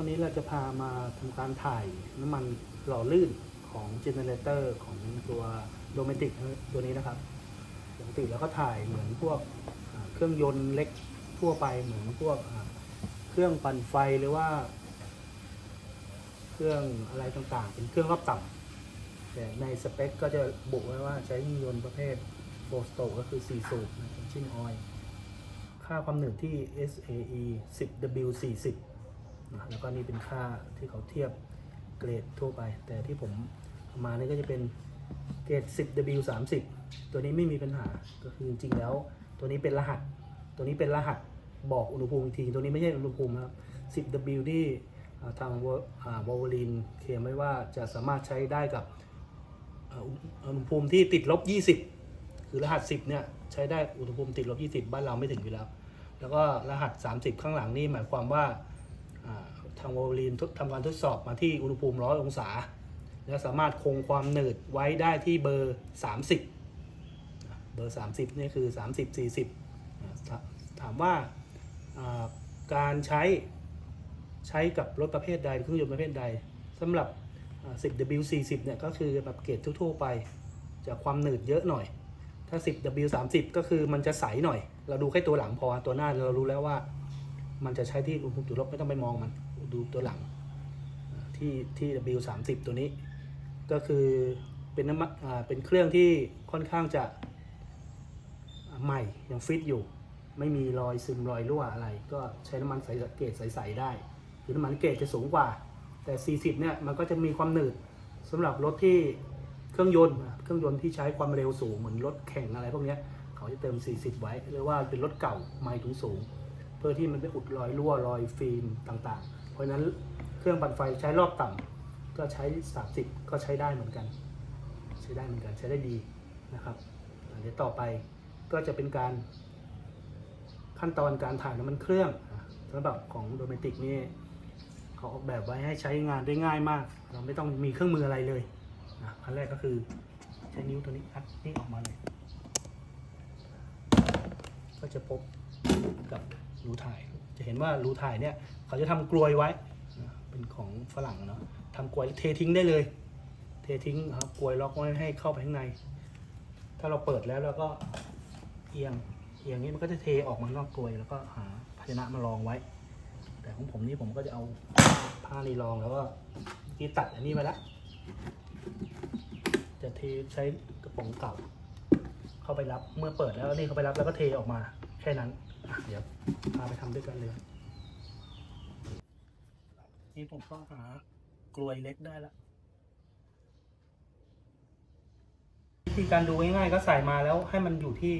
วันนี้เราจะพามาทำการถ่ายน้ำมันหล่อลื่นของเจเนเรเตอร์ของตัวโดเมติกตัวนี้นะครับปกติแล้วก็ถ่ายเหมือนพวกเครื่องยนต์เล็กทั่วไปเหมือนพวกเครื่องปั่นไฟหรือว่า เครื่องอะไรต่างๆ เป็นเครื่องรอบต่ำแต่ในสเปคก็จะบุไว้ว่าใช้ยนต์ประเภทโบสโตก็คือ4สูบชิ้นออยค่าความหนืดที่ SAE 10W 40 แล้วก็นี่เป็นค่าที่เขาเทียบเกรดทั่วไป แต่ที่ผมเอามานี่ก็จะเป็นเกรด 10W 30 ตัวนี้ไม่มีปัญหาก็คือจริงๆแล้ว ตัวนี้เป็นรหัส ตัวนี้เป็นรหัสบอกอุณหภูมิอีกทีตัวนี้ไม่ใช่อุณหภูมินะครับ 10W ที่ทางวอลวลินเคลมไว้ว่าจะสามารถใช้ได้กับอุณหภูมิที่ติดลบ 20 คือรหัส 10 เนี่ย ใช้ได้อุณหภูมิติดลบ 20 บ้านเราไม่ถึงอยู่แล้ว แล้วก็รหัส 30 ข้างหลังนี่หมายความว่า ทางวอลลินทำการทดสอบมาที่อุณหภูมิ100องศา และสามารถคงความหนืดไว้ได้ที่เบอร์ 30 เบอร์ 30 นี่คือ 30 40อ่าถาถามว่าการใช้ใช้กับรถประเภทใดเครื่องยนต์ประเภทใดสำหรับ 10W 40 เนี่ยก็คือแบบเกรดทั่วๆไปจะความหนืดเยอะหน่อย ถ้า 10W 30 ก็คือมันจะใสหน่อย เราดูแค่ตัวหลังพอตัวหน้าเรารู้แล้วว่า มันจะใช้ที่อุณหภูมิจุดลบไม่ต้องไปมองมันดูตัวหลังอ่ที่ที่ W 30ตัวนี้ ก็คือเป็นน้ำมันเป็นเครื่องที่ค่อนข้างจะใหม่ยังฟิตอยู่ ไม่มีรอยซึมรอยรั่วอะไร ก็ใช้น้ำมันใสเกรดใสๆได้คือน้ำมันเกรดจะสูงกว่า แต่ 40 เนี่ยมันก็จะมีความหนืดสำหรับรถที่เครื่องยนต์เครื่องยนต์ที่ใช้ความเร็วสูงเหมือนรถแข่งอะไรพวกนี้เขาจะเติม 40 ไว้หรือว่าเป็นรถเก่าไมล์ถุงสูง เพื่อที่มันไปอุดรอยรั่วรอยฟิล์มต่างๆ เพราะฉะนั้นเครื่องปั่นไฟใช้รอบต่ำก็ใช้ 30 ก็ใช้ได้เหมือนกัน ใช้ได้เหมือนกันใช้ได้ดีนะครับเดี๋ยวต่อไปก็จะเป็นการขั้นตอนการถ่ายน้ำมันเครื่องสำหรับของโดเมติกนี่เขาออกแบบไว้ให้ใช้งานได้ง่ายมาก เราไม่ต้องมีเครื่องมืออะไรเลยนะขั้นแรกก็คือใช้นิ้วตัวนี้อัดนี่ออกมาเลย ก็จะพบกับ รูถ่าย จะเห็นว่ารูถ่ายเนี่ยเขาจะทำกลวยไว้ เป็นของฝรั่งเนาะทำกลวยเททิ้งได้เลย เททิ้งครับกลวยล็อกไว้ให้เข้าไปข้างใน ถ้าเราเปิดแล้วเราก็เอียงเอียงนี้มันก็จะเทออกมานอกกลวยแล้วก็หาภาชนะมารองไว้ แต่ของผมนี่ผมก็จะเอาผ้านีรองแล้วก็ที่ตัดอันนี้ไปละจะเทใช้กระป๋องเก่า เข้าไปรับเมื่อเปิดแล้วนี่เข้าไปรับแล้วก็เทออกมาแค่นั้น เดี๋ยวพาไปทำด้วยกันเลย นี่ผมก็หากลวยเล็กได้แล้ววิธีการดูง่ายๆก็ใส่มาแล้วให้มันอยู่ที่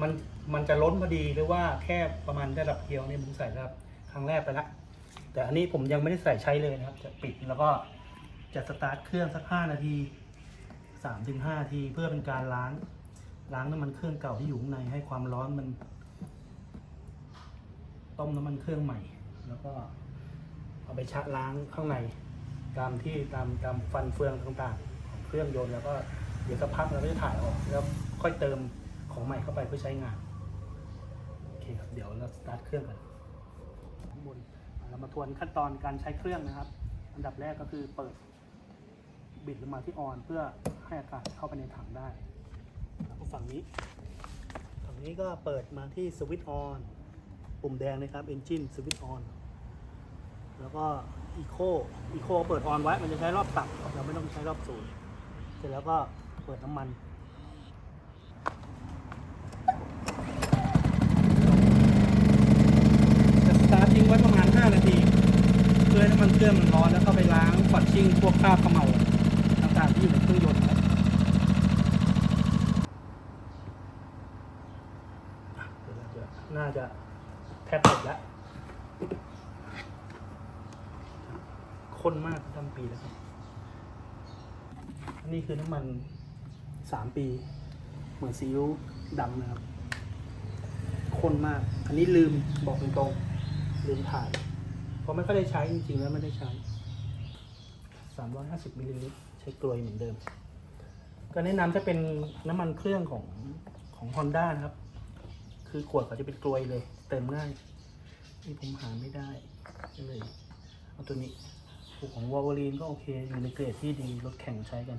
มันมันจะล้นพอดีหรือว่าแค่ประมาณระดับเดียวเนี่ยผมใส่ระดับครั้งแรกไปละแต่อันนี้ผมยังไม่ได้ใส่ใช้เลยนะครับ จะปิดแล้วก็จะสตาร์ทเครื่องสักห้านาทีสามถึงห้านาทีเพื่อเป็นการล้างล้างน้ำมันเครื่องเก่าที่อยู่ข้างในให้ความร้อนมัน ต้มน้ำมันเครื่องใหม่ แล้วก็เอาไปชะล้างข้างใน ตามที่ตามตามฟันเฟืองต่างๆ ของเครื่องยนต์แล้วก็เดี๋ยวสักพักเราก็จะถ่ายออกแล้วค่อยเติมของใหม่เข้าไปเพื่อใช้งานโอเคครับเดี๋ยวเราสตาร์ทเครื่องกันข้างบนเรามาทวนขั้นตอนการใช้เครื่องนะครับ อันดับแรกก็คือเปิดบิดลงมาที่ออนเพื่อให้อากาศเข้าไปในถังได้ฝั่งนี้ ฝั่งนี้ก็เปิดมาที่สวิตช์ออน ปุ่มแดงนะครับ Engine Switch On แล้วก็อีโคอีโคเปิดออนไว้ มันจะใช้รอบต่ำเราไม่ต้องใช้รอบสูงเสร็จแล้วก็เปิดน้ำมันจะสตาร์ททิ้งไว้ประมาณ 5 นาที เพื่อให้น้ำมันเครื่องมันร้อนแล้วก็ไปล้างปัดชิ่งพวกคราบเขม่าต่างๆที่อยู่ในเครื่องยนต์ครับน่าจะแทบเสร็จแล้ว ข้นมากทำ ปีแล้วครับ อันนี้คือน้ำมันสามปี เหมือนซีอิ๊วดำนะครับข้นมาก อันนี้ลืมบอกตรงๆลืมถ่าย เพราะไม่ค่อยได้ใช้จริงๆแล้วไม่ได้ใช้ 350มิลลิลิตรใช้กลวยเหมือนเดิม ก็แนะนำถ้าเป็นน้ำมันเครื่องของของ Honda นะครับ คือขวดเขาจะเป็นกลวยเลย เติมง่าย นี่ผมหาไม่ได้ก็เลยเอาตัวนี้ ผูของวอลเวอรีนก็โอเค อยู่ในเกรดที่ดีรถแข่งใช้กัน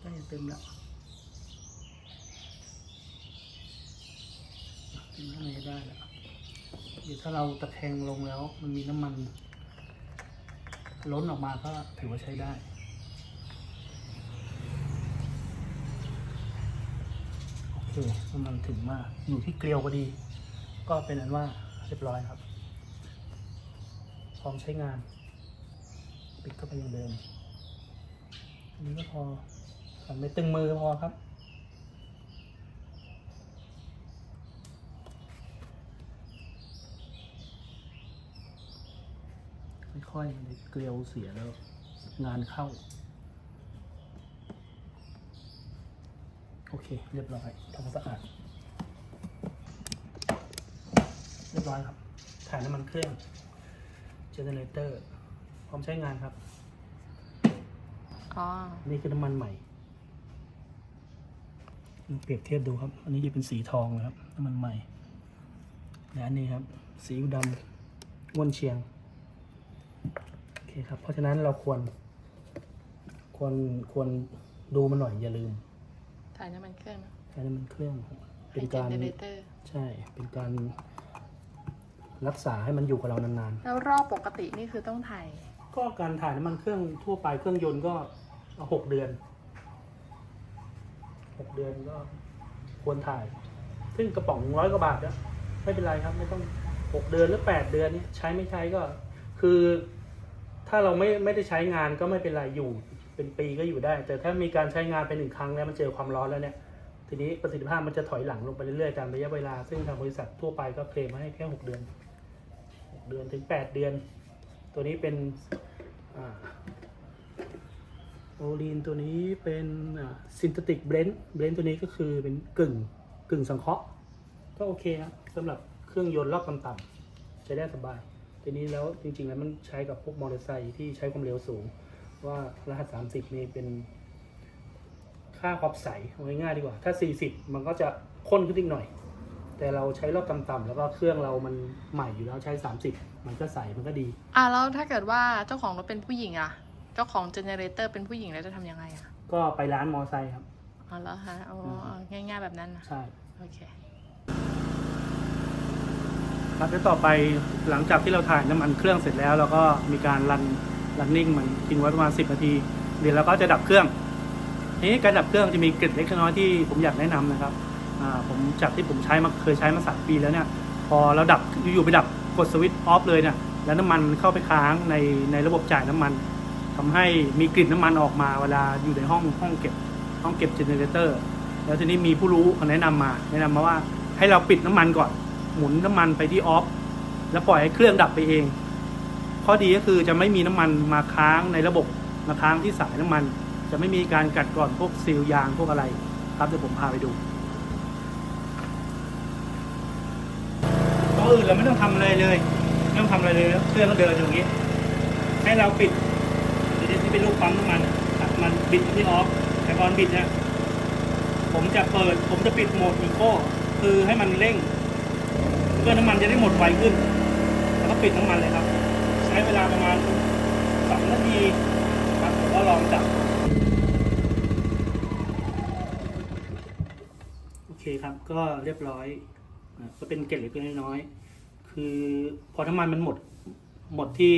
ใกล้เต็มละเต็มข้างในได้แล้วเดี๋ยวถ้าเราตะแคงลงแล้ว มันมีน้ำมัน ล้นออกมาก็ถือว่าใช้ได้โอเคน้ำมันถึงมาก อยู่ที่เกลียวพอดี ก็เป็นอันว่าเรียบร้อยครับ ร้อมใช้งาน ปิดเข้าไปอย่างเดิมอันนี้ก็พอทำไม่ตึงมือพอครับค่อยๆเกลียวเสียแล้ว งานเข้า โอเค เรียบร้อยทำความสะอาด เรียบร้อยครับ ถ่ายน้ำมันเครื่อง เจเนเรเตอร์พร้อมใช้งานครับ อ๋อ นี่คือน้ำมันใหม่เปรียบเทียบดูครับ อันนี้จะเป็นสีทองนะครับน้ำมันใหม่ และอันนี้ครับ สีอิ๊วดำง่วนเชียง โอเคครับ เพราะฉะนั้นเราควร ควร ควรดูมันหน่อยอย่าลืม ถ่ายน้ำมันเครื่องนะใช้น้ำมันเครื่องครับให้เป็นเจการเนเรเตอร์ใช่ เป็นการ รักษาให้มันอยู่กับเรานานๆแล้วรอบปกตินี่คือต้องถ่ายก็การถ่ายน้ำมันเครื่องทั่วไปเครื่องยนต์ก็หกเดือนหกเดือนก็ควรถ่าย ซึ่งกระป๋องร้อยกว่าบาทนะไม่เป็นไรครับ ไม่ต้องหกเดือนหรือแปดเดือนนี้ใช้ไม่ใช้ก็ คือ ถ้าเราไม่ไม่ได้ใช้งานก็ไม่เป็นไรอยู่ เป็นปีก็อยู่ได้ แต่ถ้ามีการใช้งานไปหนึ่งครั้งแล้วมันเจอความร้อนแล้วเนี่ย ทีนี้ประสิทธิภาพมันจะถอยหลังลงไปเรื่อยๆตามระยะเวลา ซึ่งทางบริษัททั่วไปก็เคลมมาให้แค่หกเดือนหก เดือนถึงแปดเดือน ตัวนี้เป็นโอลีนตัวนี้เป็นซินเทติกเบรนด์เบรนด์ตัวนี้ก็คือเป็นกึ่งกึ่งสังเคราะห์ก็โอเคครับสำหรับเครื่องยนต์รอบต่ำๆใช้ได้สบาย ทีนี้แล้วจริงๆแล้วมันใช้กับพวกมอเตอร์ไซค์ที่ใช้ความเร็วสูง ว่ารหัส 30 นี่เป็นค่าความใสง่ายๆดีกว่า ถ้า 40 มันก็จะข้นขึ้นอีกหน่อย แต่เราใช้รอบต่ำๆแล้วก็เครื่องเรามันใหม่อยู่แล้วใช้ 30 มันก็ใสมันก็ดี อะแล้วถ้าเกิดว่าเจ้าของรถเป็นผู้หญิงอะเจ้าของเจเนเรเตอร์เป็นผู้หญิงแล้วจะทำยังไงอะก็ไปร้านมอไซค์ครับ อ๋อแล้วฮะอ๋อง่ายๆแบบนั้นนะใช่โอเคครับแล้วต่อไปหลังจากที่เราถ่ายน้ำมันเครื่องเสร็จแล้วเราก็มีการรันรันนิ่งมันทิ้งไว้ประมาณ 10 นาที เดี๋ยวเราก็จะดับเครื่องทีนี้การดับเครื่องจะมีเกร็ดเล็กน้อยที่ผมอยากแนะนำนะครับอ่า ผมจากที่ผมใช้มาเคยใช้มาสามปีแล้วเนี่ย พอเราดับอยู่ๆไปดับกดสวิตช์ออฟเลยเนี่ยแล้วน้ำมันเข้าไปค้างในในระบบจ่ายน้ำมันทำให้มีกลิ่นน้ำมันออกมาเวลาอยู่ในห้องห้องเก็บห้องเก็บเจเนเรเตอร์แล้วทีนี้มีผู้รู้เขาแนะนำมา แนะนำมาว่าให้เราปิดน้ำมันก่อน หมุนน้ำมันไปที่ออฟแล้วปล่อยให้เครื่องดับไปเอง ข้อดีก็คือจะไม่มีน้ำมันมาค้างในระบบมาค้างที่สายน้ำมัน จะไม่มีการกัดกร่อนพวกซีลยางพวกอะไร ครับเดี๋ยวผมพาไปดู ตัวอื่นเราไม่ต้องทำอะไรเลยไม่ต้องทำอะไรเลยเครื่องก็เดินอยู่อย่างนี้ให้เราปิดที่เป็นลูกปั๊มน้ำมันตัดมันบิดที่ออฟแต่ก่อนบิดเนี่ยผมจะเปิด ผมจะปิดโหมดอีโคคือให้มันเร่ง เพื่อน้ำมันจะได้หมดไวขึ้น แล้วก็ปิดน้ำมันเลยครับ ใช้เวลาประมาณสองนาทีครับผมก็ลองจับโอเคครับก็เรียบร้อย ก็เป็นเกล็ดเล็กๆน้อยๆคือพอน้ำมันมันหมดหมดที่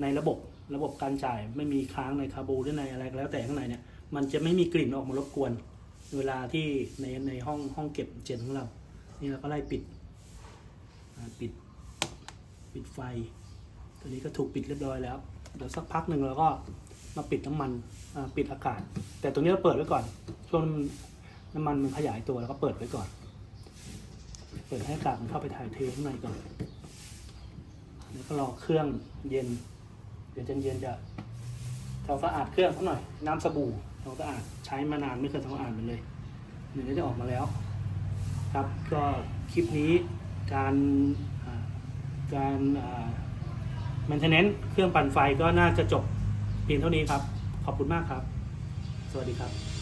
ในระบบระบบการจ่ายไม่มีค้างในคาบูหรือในอะไรก็แล้วแต่ข้างในเนี่ยมันจะไม่มีกลิ่นออกมารบกวน เวลาที่ในในห้องห้องเก็บเจนของเรา นี่เราก็ไล่ปิดปิดปิดไฟ ตัวนี้ก็ถูกปิดเรียบร้อยแล้วเดี๋ยวสักพักหนึ่งเราก็มาปิดน้ำมันปิดอากาศ แต่ตรงนี้เราเปิดไว้ก่อนช่วงนน้ำมันมันขยายตัวแล้วก็เปิดไว้ก่อน เปิดให้อากาศมันเข้าไปถ่ายเทข้างในก่อน แล้วก็รอเครื่องเย็น เดี๋ยวเย็นจะทำสะอาดเครื่องสักหน่อย น้ำสบู่ทำสะอาดใช้มานานไม่เคยทำสะอาดมันเลยเดี๋ยวจะออกมาแล้ว ครับก็คลิปนี้การการแมนเทนเนน n ์เครื่องปั่นไฟก็น่าจะจบเพียงเท่านี้ครับ ขอบคุณมากครับ สวัสดีครับ